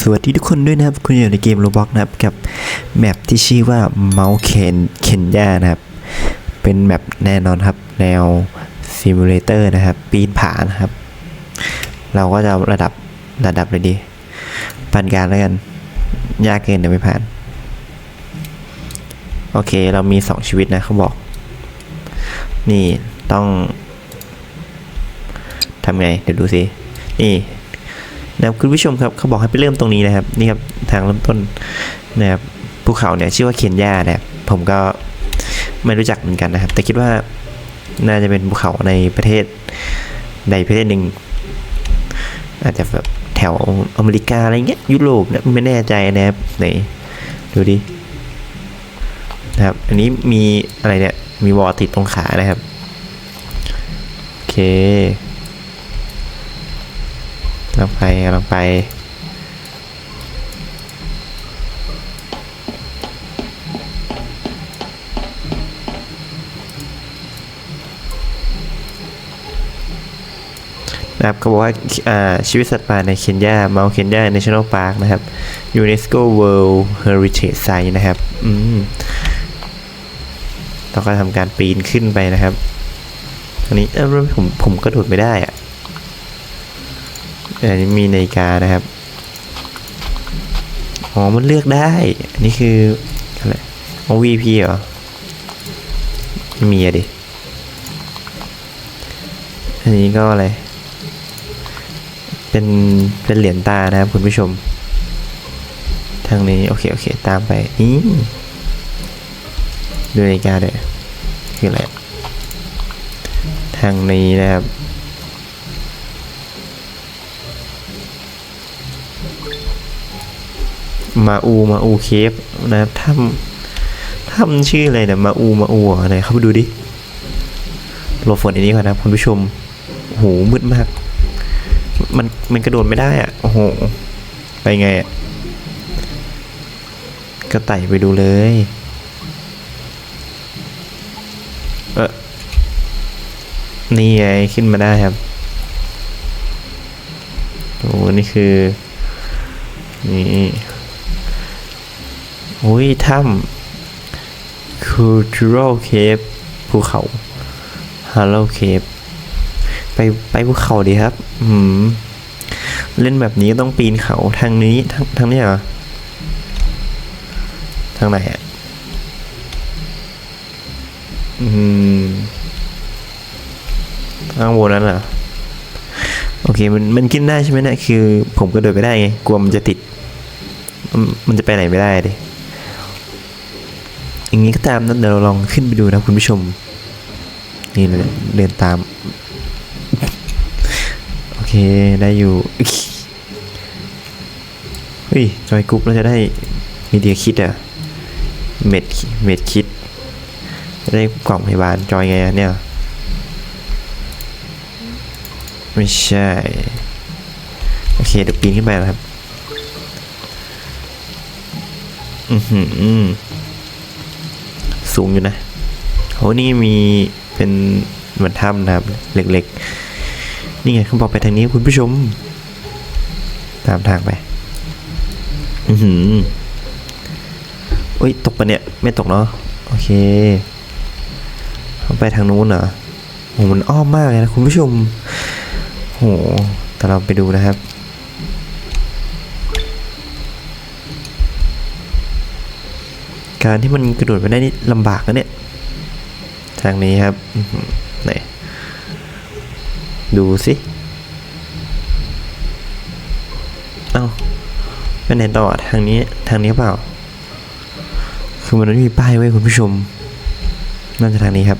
สวัสดีทุกคนด้วยนะครับ คุณอยู่ในเกมโรบอกนะครับ กับแมปที่ชื่อว่าเมาส์เคนเคนยานะครับ เป็นแมปแน่นอนครับ แนวซิมูเลเตอร์นะครับ ปีนผานะครับ เราก็จะระดับระดับเลยดีปานกลารแล้วกัน ยากเกินเดี๋ยวไม่ผ่าน โอเค เรามีสองชีวิตนะเขาบอก นี่ต้องทำไง เดี๋ยวดูสิ นี่ นะครับคุณผู้ชมครับเขาบอกให้ไปเริ่มตรงนี้นะครับนี่ครับทางเริ่มต้นนะครับภูเขาเนี่ยชื่อว่าเคนยานะครับผมก็ไม่รู้จักเหมือนกันนะครับ แต่คิดว่าน่าจะเป็นภูเขาในประเทศใดประเทศหนึ่งอาจจะแบบแถวอเมริกาอะไรเงี้ยยุโรปนะไม่แน่ใจนะครับไหนดูดินะครับ อันนี้มีอะไรเนี่ย มีวอลติดตรงขานะครับ โอเค ลงไปลงไปนะครับเขาบอกว่าาชีวิตสัตว์ป่าในเคนยาเมาเคนยา National Park นะครับ UNESCO World Heritage Site นะครับ อืมต้องการทำการปีนขึ้นไปนะครับอันนี้เออผมผมก็โดดไม่ได้อะ อันนี้มีนาฬิกานะครับอ๋อมันเลือกได้อันนี้คืออะไรอ๋อ VP เหรอไม่มีอะดิอันนี้ก็อะไร เป็น เป็นเหรียญตานะครับคุณผู้ชม ทางนี้ โอเค โอเค ตามไปนี่ดูนาฬิกาด้วยคืออะไร ทางนี้นะครับ มาอูมาอูเคฟนะครับถ้ำถ้ำชื่ออะไรเนี่ยมาอูมาอูเหรอไหนเข้าไปดูดิหลบฝนอันนี้ก่อนนะคุณผู้ชมโอ้โหมืดมาก มันมันกระโดดไม่ได้อะโอ้โหไปไงอะก็ไต่ไปดูเลยเออนี่ไงขึ้นมาได้ครับโอ้นี่คือ นี่ อ้ยถ้ำ Cultural Cave ภูเขา Hollow Cave ไปไปภูเขาดีครับ อืม เล่นแบบนี้ต้องปีนเขาทางนี้ทางทางนี้เหรอ ทางไหนอะ อืมข้างบนนั้นเหรอโอเคมันมันขึ้นได้ใช่ไหมเนะี่ยคือ ผมก็เดินไปได้ไงกลัวมันจะติด มันจะไปไหนไม่ได้ดิ อย่างนี้ก็ตามนั้นเดี๋ยวเราลองขึ้นไปดูนะคุณผู้ชม นี่เลยเดินตาม โอเคได้อยู่เฮ้ยจอยกรุ๊ปเราจะได้มีเดียคิดอะเม็ดเม็ดคิดได้กล่องพยาบาลจอยไงเนี่ย ไม่ใช่ โอเคเดี๋ยวปีนขึ้นไปนะครับ อือหือ สูงอยู่นะโหนี่มีเป็นเหมือนถ้ำนะครับเล็กๆ นี่ไงเขาบอกไปทางนี้คุณผู้ชม ตามทางไป อือหือเอ้ย ตกปะเนี่ย ไม่ตกเนาะ โอเคเขาไปทางนู้นเหรอโหมันอ้อมมากเลยนะคุณผู้ชมโหแต่เราไปดูนะครับ การที่มันกระโดดไปได้นี่ลำบากนะเนี่ย ทางนี้ครับไหนดูสิเอ้าไปไหนต่อทางนี้ทางนี้เปล่า คือมันไม่มีป้ายไว้คุณผู้ชมน่าจะทางนี้ครับ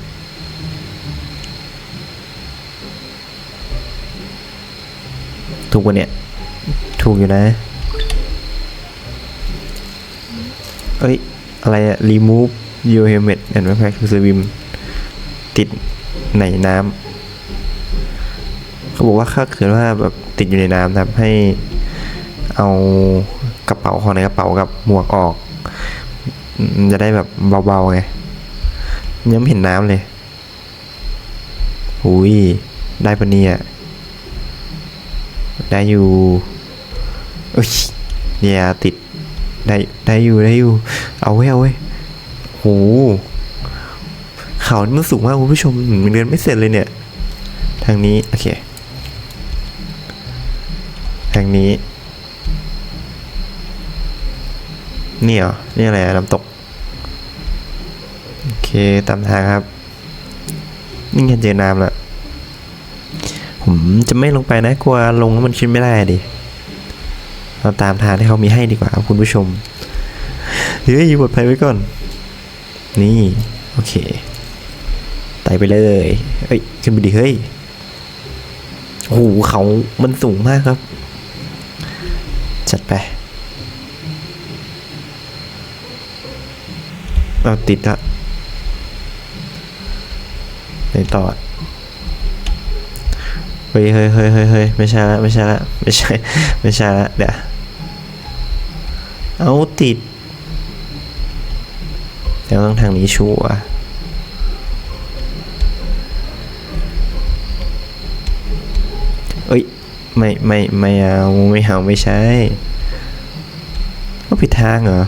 ถูกปะเนี่ย ถูกอยู่นะ เอ้ย อะไรอะ remove your helmet and backpack to swim ติดในน้ำเขาบอกว่าถ้าเกิดว่าแบบติดอยู่ในน้ำนะให้เอากระเป๋าของในกระเป๋ากับหมวกออก จะได้แบบเบาๆไงยังไม่เห็นน้ำเลยหุยได้ปะเนี่ย ได้อยู่เอ้ยเนี่ยติด ได้ได้อยู่ได้อยู่ เอาไว้เอาไว้โหเขานี่มันสูงมากคุณผู้ชมเดินไม่เสร็จเลยเนี่ย ทางนี้ โอเค ทางนี้ นี่เหรอ นี่อะไรอะน้ำตก โอเค ตามทางครับ นี่ไงเจอน้ำละผมจะไม่ลงไปนะ กลัวลงแล้วมันขึ้นไม่ได้ดิ เราตามทางที่เขามีให้ดีกว่าครับคุณผู้ชมเฮ้ยปลอดภัยไว้ก่อน นี่ โอเคไต่ไปเลยเอ้ยขึ้นไปดิเฮ้ยโอ้โหเขามันสูงมากครับ จัดไปเอาติดละไหนต่อเฮ้ยเฮ้ยเฮ้ยเฮ้ยไม่ใช่ละไม่ใช่ละไม่ใช่ ไม่ใช่ละเดี๋ยว เอาติดเดี๋ยวต้องทางนี้ชัวร์เอ้ย ไม่ ไม่ ไม่เอา ไม่เอา ไม่ใช่ก็ผิดทางเหรอ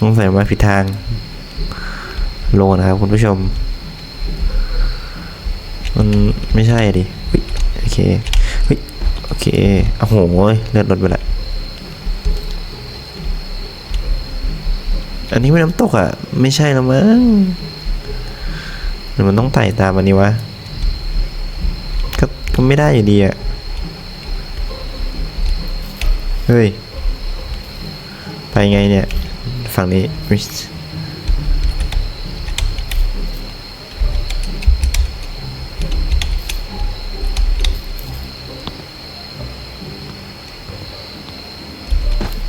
สงสัยมาผิดทาง โลนะครับคุณผู้ชม มันไม่ใช่ดิ โอเค เฮ้ย โอเคโอ้โหเลือดลดไปละ อันนี้ไม่น้ำตกอะ ไม่ใช่แล้วมั้งหรือมันต้องไต่ตามอันนี้วะ ก็ก็ไม่ได้อยู่ดีอะ เฮ้ย ไปไงเนี่ย ฝั่งนี้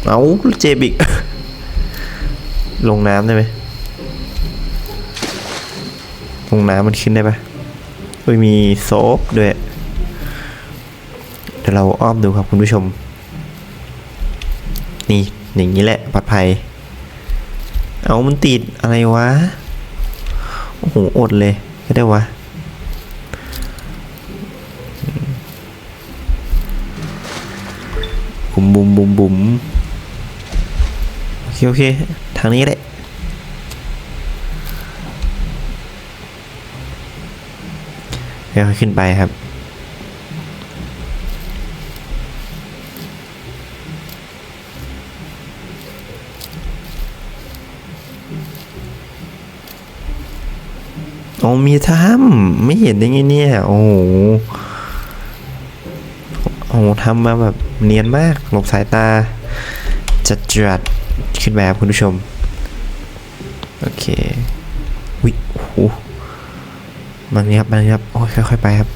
เอาเจ็บอีก ลงน้ำได้ไหมลงน้ำมันขึ้นได้ปะเฮ้ยมีโซฟด้วย เดี๋ยวเราอ้อมดูครับคุณผู้ชม นี่อย่างนี้แหละปลอดภัย เอามันติดอะไรวะ โอ้โหอดเลยไม่ได้วะบุ๋มบุ๋มบุ๋มบุ๋มโอเคโอเค ทางนี้แหละเดี๋ยวขึ้นไปครับโอ้มีถ้ำไม่เห็นได้ไงเนี่ย โอ้โหโอ้ทำมาแบบเนียนมาก หลบสายตา จัดจัด ขึ้นมาครับคุณผู้ชม โอเควิโอ้โหมันนี้ครับมันนี้ครับโอ้ยค่อยๆไปครับ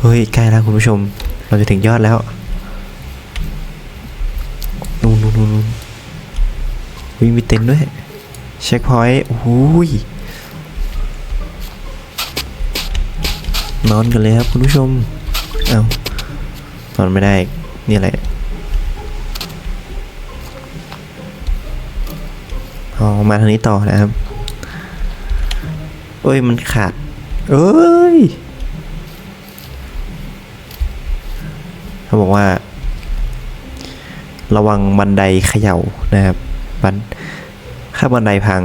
เฮ้ยใกล้แล้วคุณผู้ชม เราจะถึงยอดแล้วนู่นนู่นนู่นนู่นวิมีเต็นด้วย เช็คพอยต์โอ้ยนอนกันเลยครับคุณผู้ชม เอ้านอนไม่ได้ นี่อะไร อมาทางนี้ต่อนะครับเอ้ยมันขาดเอ้ยเขาบอกว่า ระวังบันไดเขย่านะครับบันถ้าบันไดพัง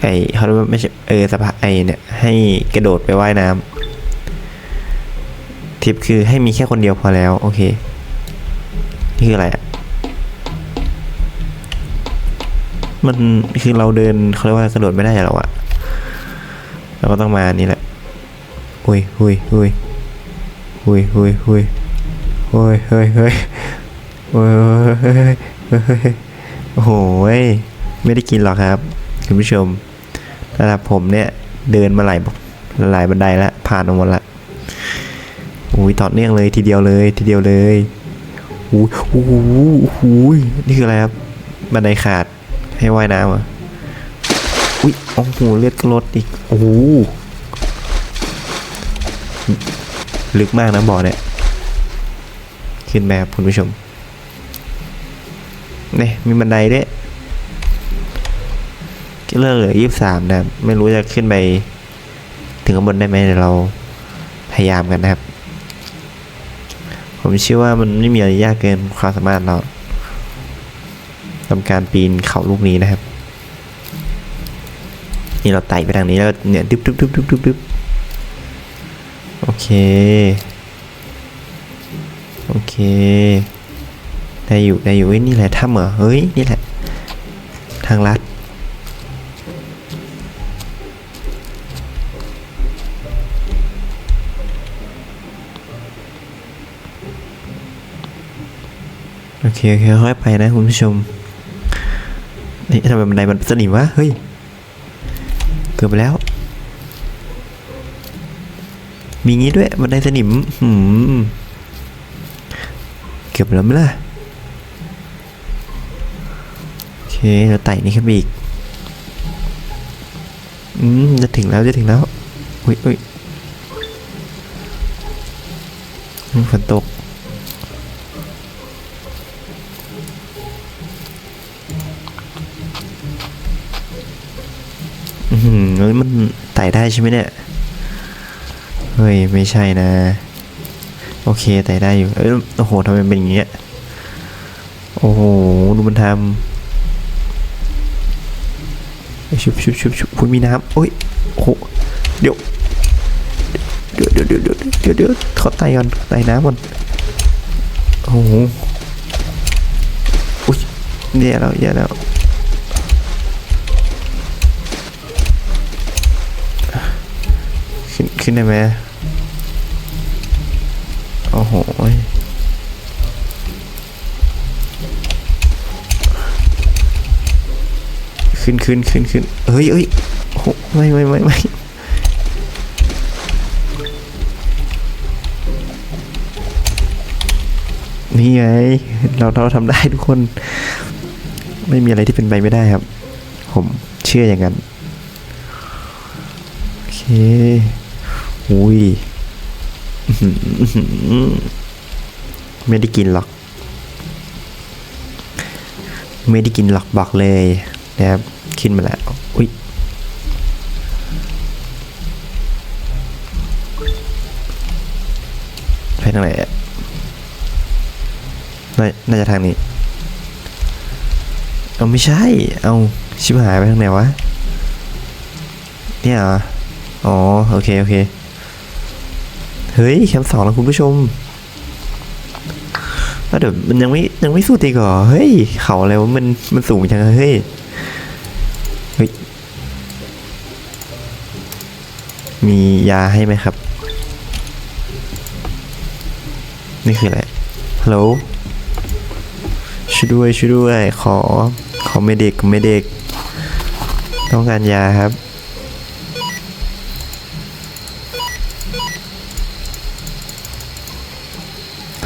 ไอเขาเรียกว่าไม่ใช่เออสะพานไอเนี่ยให้กระโดดไปว่ายน้ำทิปคือให้มีแค่คนเดียวพอแล้ว โอเค นี่คืออะไรอะ มันคือเราเดินเขาเรียกว่ากระโดดไม่ได้หรอวะเราก็ต้องมานี่แหละหุยหุยหุยหุยหุยหุยหุยเฮ้ยเฮ้ยเฮ้ยเฮ้ยเฮ้ยเฮ้ยโอ้โหไม่ได้กินหรอกครับคุณผู้ชมระดับผมเนี่ยเดินมาหลายหลายบันไดแล้วผ่านมาหมดละอุ้ยต่อเนื่องเลยทีเดียวเลยทีเดียวเลยอุ้ยโอ้โหโอ้โหนี่คืออะไรครับบันไดขาด ให้ว่ายน้ำอะอุ้ยโอ้โหเลือดก็ลดอีกโอ้โหลึกมากนะบ่อเนี่ยขึ้นมาครับคุณผู้ชมเนี่ยมีบันไดด้วยเลือกเหลือยี่สามนะไม่รู้จะขึ้นไปถึงข้างบนได้ไหมเดี๋ยวเราพยายามกันนะครับ ผมเชื่อว่ามันไม่มีอะไรยากเกินความสามารถเรา ทำการปีนเขาลูกนี้นะครับ นี่เราไต่ไปทางนี้แล้วเนี่ยดึ๊บดึ๊บดึ๊บดึ๊บดึ๊บดึบโอเค โอเค ได้อยู่ได้อยู่เฮ้ยนี่แหละถ้ำเหรอ เฮ้ย นี่แหละ ทางลัดโอเคโอเคค่อยไปนะคุณผู้ชม นี่ทำไมบันไดมันสนิมวะ เฮ้ย เกือบไปแล้ว มีงี้ด้วยบันไดสนิมหืมเกือบแล้วไหมล่ะ โอเคเราไต่นี่ขึ้นไปอีก อืม จะถึงแล้ว จะถึงแล้ว อุ้ยอุ้ยฝนตก มันไต่ได้ใช่ไหมเนี่ย เฮ้ย ไม่ใช่นะ โอเคไต่ได้อยู่ เอ้ย โอ้โหทำไมเป็นอย่างเงี้ย โอ้โห ดูมันทำชุบชุบชุบชุบคุณมีน้ำโอ้ย โอ้โห เดี๋ยวเดี๋ยวเดี๋ยวเดี๋ยวเดี๋ยวเดี๋ยวเขอไต่ก่อนไต่น้ำก่อนโอ้โหอุ้ยแย่แล้วแย่ยแล้ว ขึ้นได้ไหมโอ้โหยขึ้นขึ้นขึ้นขึ้นเฮ้ยเฮ้ยโอ้โหไม่ไม่ไม่ไม่นี่ไง เราเราทำได้ทุกคน ไม่มีอะไรที่เป็นไปไม่ได้ครับ ผมเชื่ออย่างนั้น โอเค อุ้ยไม่ได้กินหรอก ไม่ได้กินหรอกบอกเลยนะครับ ขึ้นมาแล้ว อุ้ยไปทางไหนอะน่าน่าจะทางนี้ เอาไม่ใช่ เอาชิบหายไปทางไหนวะ เนี่ยเหรอ อ๋อ โอเค โอเค เฮ้ยแคมป์สองแล้วคุณผู้ชมแล้วเดี๋ยวมันยังไม่ยังไม่สุดอีกเหรอเฮ้ยเขาอะไรวะมันมันสูงจังเฮ้ยเฮ้ยมียาให้ไหมครับ นี่คืออะไรฮัลโหลช่วยด้วยช่วยด้วยขอขอเมดิกเมดิกต้องการยาครับ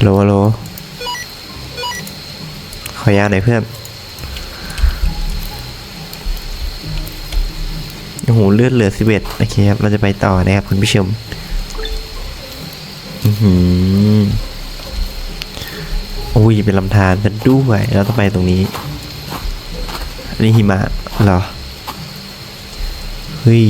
โลโลขอยาหน่อยเพื่อน โอ้โห เลือดเหลือสิบเอ็ดโอเคครับ เราจะไปต่อนะครับคุณผู้ชมอือหือโอ้ย เป็นลำธารกันด้วยเราต้องไปตรงนี้ อันนี้หิมะเหรอ เฮ้ย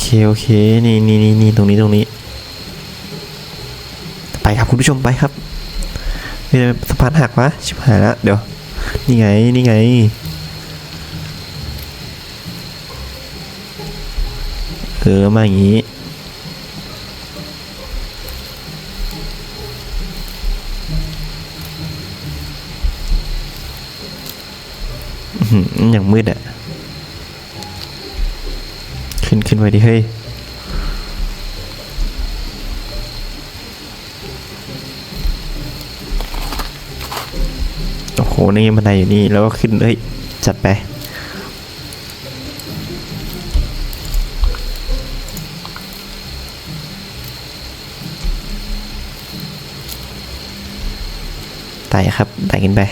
เคโอเคนี่นี่นี่นี่ตรงนี้ตรงนี้ ไปครับคุณผู้ชมไปครับนี่สะพานหักวะชิบหายแล้วเดี๋ยวนี่ไงนี่ไงเออมาอย่างนี้อย่างมืดอะ ขึ้นไปดิเฮ้ยโอ้โหนี่บันไดอยู่นี่แล้วก็ขึ้นเฮ้ยจัดไปไต่ครับไต่ขึ้นไป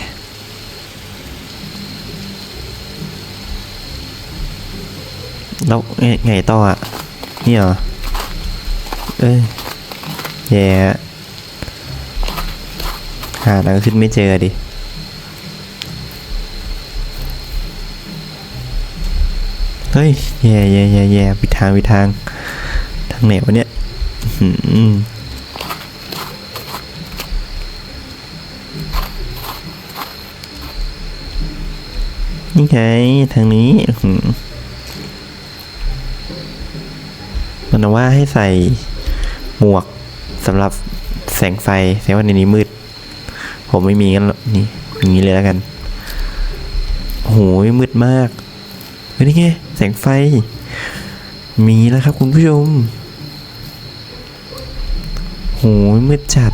แล้วไงต่ออะนี่เหรอ เอ้ยแย่หาทางขึ้นไม่เจอดิเฮ้ยแย่แย่แย่แย่ผิดทางผิดทาง ทางไหนวะเนี่ยนี่ไงทางนี้ เอหือมันว่าให้ใส่หมวกสำหรับแสงไฟแสดงว่าในนี้มืด ผมไม่มีงั้นหรอกนี่อย่างนี้เลยแล้วกันโอ้โหมืดมากเฮ้ยนี่ไงแสงไฟ มีแล้วครับคุณผู้ชมโหยมืดจัด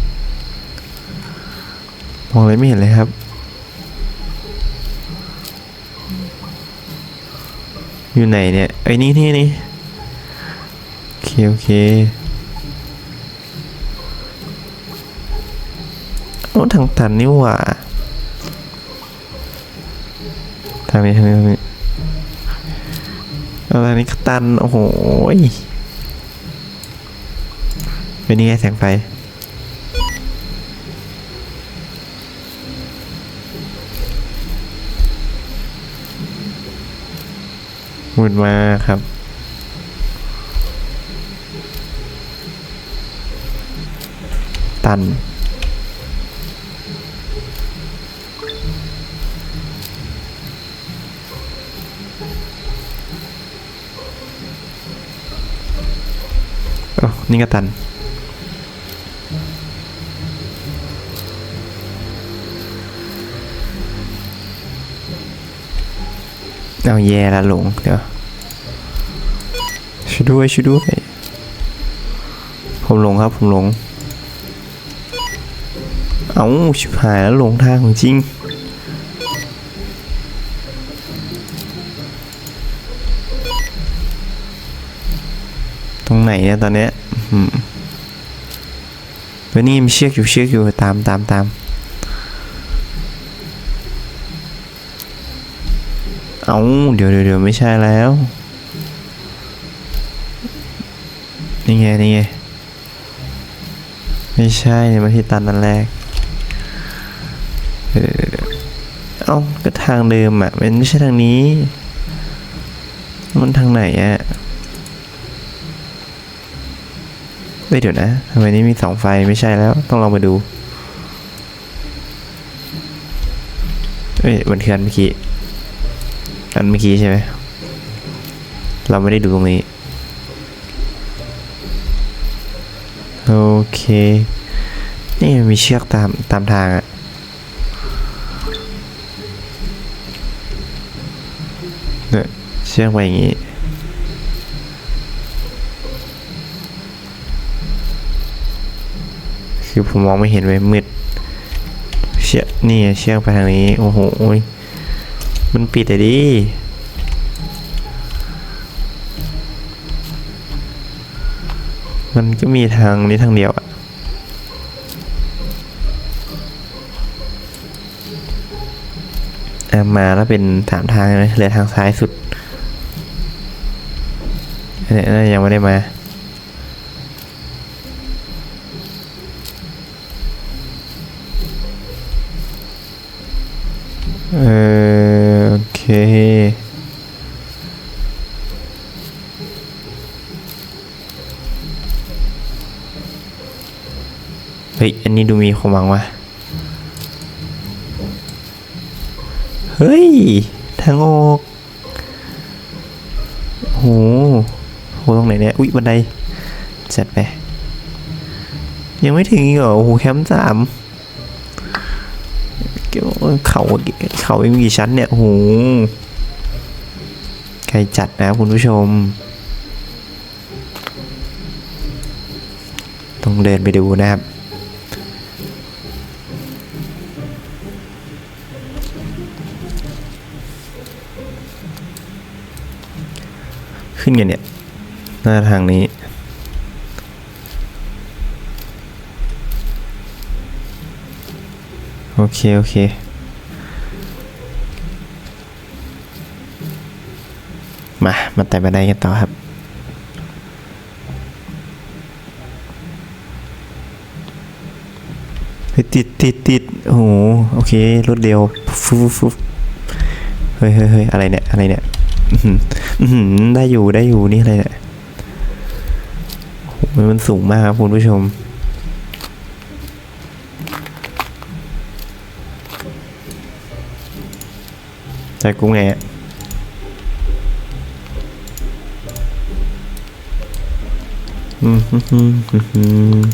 มองอะไรไม่เห็นเลยครับ อยู่ไหนเนี่ยไอ้นี่นี่นี่ เคโอเคโอ้ทางตันนี่หว่าทางนี้ทางนี้ทางนี้อะไรนี่ก็ตัน โอ้โหเป็นยังไงแสงไฟมืดมากครับ ตันโอ้นี่ก็ตันเอาแย่ละหลงเดี๋ยวช่วยด้วยช่วยด้วยผมหลงครับ ผมหลง เอาชิบหายแล้วหลงทางจริง ตรงไหนเนี่ยตอนเนี้ยอืมนี่มีเชือกอยู่เชือกอยู่ตามตามตามเอาเดี๋ยวเดี๋ยวเดี๋ยวไม่ใช่แล้ว นี่ไง นี่ไง ไม่ใช่มาที่ตันนันแรก เอ้าก็ทางเดิมอะ มันไม่ใช่ทางนี้ มันทางไหนอะเฮ้ยเดี๋ยวนะทำไมนี่มีสองไฟไม่ใช่แล้ว ต้องลองมาดูเอ้ยมันคืออันเมื่อกี้อันเมื่อกี้ใช่ไหมเราไม่ได้ดูตรงนี้ โอเค นี่มันมีเชือกตามตามทางอะ เนี่ยเชือกไปอย่างงี้ คือผมมองไม่เห็นไว้มืด เชือกนี่เชือกไปทางนี้ โอ้โหมันปิดเลยดิมันก็มีทางนี้ทางเดียวอะมาแล้วเป็นสามทางเลยเหลือทางซ้ายสุด อันนี้น่าจะยังไม่ได้มาเออโอเคเฮ้ย อันนี้ดูมีความหวังวะเฮ้ย ทางออกโห โหตรงไหนเนี่ย อุ๊ยบันไดจัดไป ยังไม่ถึงอีกเหรอ โอ้โหแคมป์สามเกี่ยวเขาเขาอีกกี่ชั้นเนี่ย โอ้โหไกลจัดนะคุณผู้ชม ต้องเดินไปดูนะครับขึ้นกันเนี่ย หน้าทางนี้ โอเค โอเค มา มาแต่บันไดกันต่อครับติดติดติดโอ้โห โอเครวดเร็วฟุบฟุบเฮ้ยเฮ้ยเฮ้ยอะไรเนี่ย อะไรเนี่ยได้อยู่ ได้อยู่ นี่อะไรเนี่ย โอ้โหมันสูงมากครับคุณผู้ชมใจกูไงอะอืมฮึ่มฮึ่มฮึ่มฮึ่ม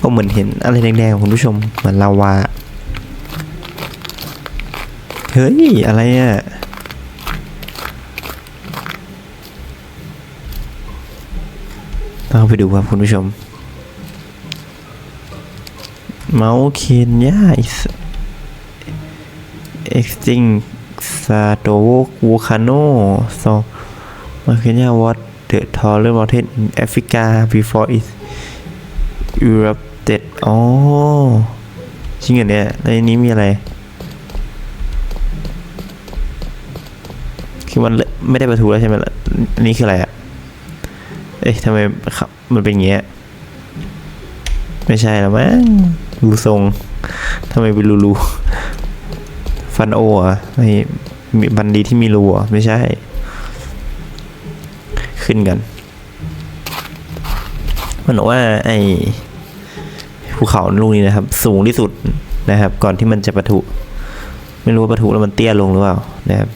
ก็เหมือนเห็นอะไรแดงๆคุณผู้ชม เหมือนลาวา เฮ้ย อะไรอะ ต้องเข้าไปดูครับคุณผู้ชม เมาส์เคนยา is extinct Satovo volcano so มาเคนยา what the taller mountain in Africa before it erupted อ๋อจริงเหรอเนี่ย ในนี้มีอะไร คือมันไม่ได้ประทุแล้วใช่ไหมล่ะอันนี้คืออะไรอะ เอ๊ะทำไมครับ มันเป็นอย่างเงี้ย ไม่ใช่แล้วมั้งรูทรงทำไมเป็นรูรูฟันโออะไม่บันดีที่มีรูอะไม่ใช่ ขึ้นกัน มันบอกว่าไอ้ภูเขาลูกนี้นะครับ สูงที่สุดนะครับ ก่อนที่มันจะปะทุ ไม่รู้ว่าปะทุแล้วมันเตี้ยลงหรือเปล่านะครับ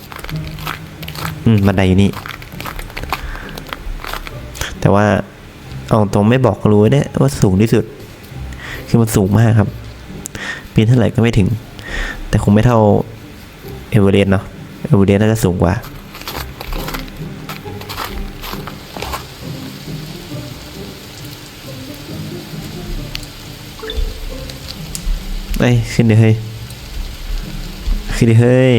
อืมบันไดอยู่นี่ แต่ว่าเอาตรงไม่บอกรู้เนี่ยว่าสูงที่สุด คือมันสูงมากครับ ปีนเท่าไหร่ก็ไม่ถึง แต่คงไม่เท่าเอเวอเรสต์เนาะเอเวอเรสต์น่าจะสูงกว่าเอ้ยขึ้นดิเฮ้ยขึ้นดิเฮ้ย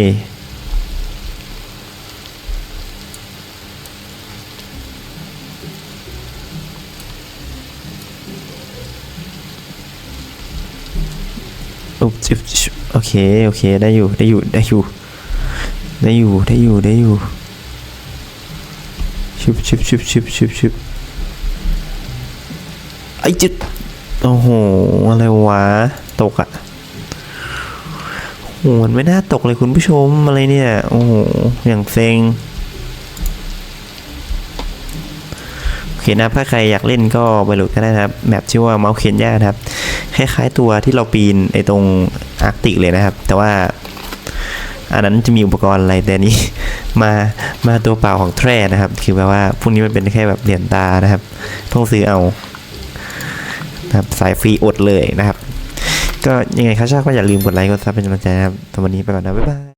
อุ๊บจิ๊บโอเค โอเค ได้อยู่ ได้อยู่ ได้อยู่ ได้อยู่ ได้อยู่ ได้อยู่ ชิบชิบชิบชิบชิบชิบไอ้จิตโอ้โห อะไรวะ ตกอะโหมันไม่น่าตกเลยคุณผู้ชม อะไรเนี่ย โอ้โห อย่างเซ็งโอเคนะ ถ้าใครอยากเล่นก็ไปโหลดก็ได้นะครับแมปชื่อว่าเมาส์เคนยานะครับ คล้ายๆตัวที่เราปีนไอ้ตรงอาร์กติกเลยนะครับ แต่ว่าอันนั้นจะมีอุปกรณ์อะไรแต่นี้ มามาตัวเปล่าของแทร่นะครับ คือแปลว่าพวกนี้มันเป็นแค่แบบเหรียญตานะครับ ต้องซื้อเอานะครับสายฟรีอดเลยนะครับ ก็ยังไงครับชาก็อย่าลืมกดไลค์กดซับเป็นกำลังใจนะครับสำหรับวันนี้ไปก่อนนะบ๊ายบาย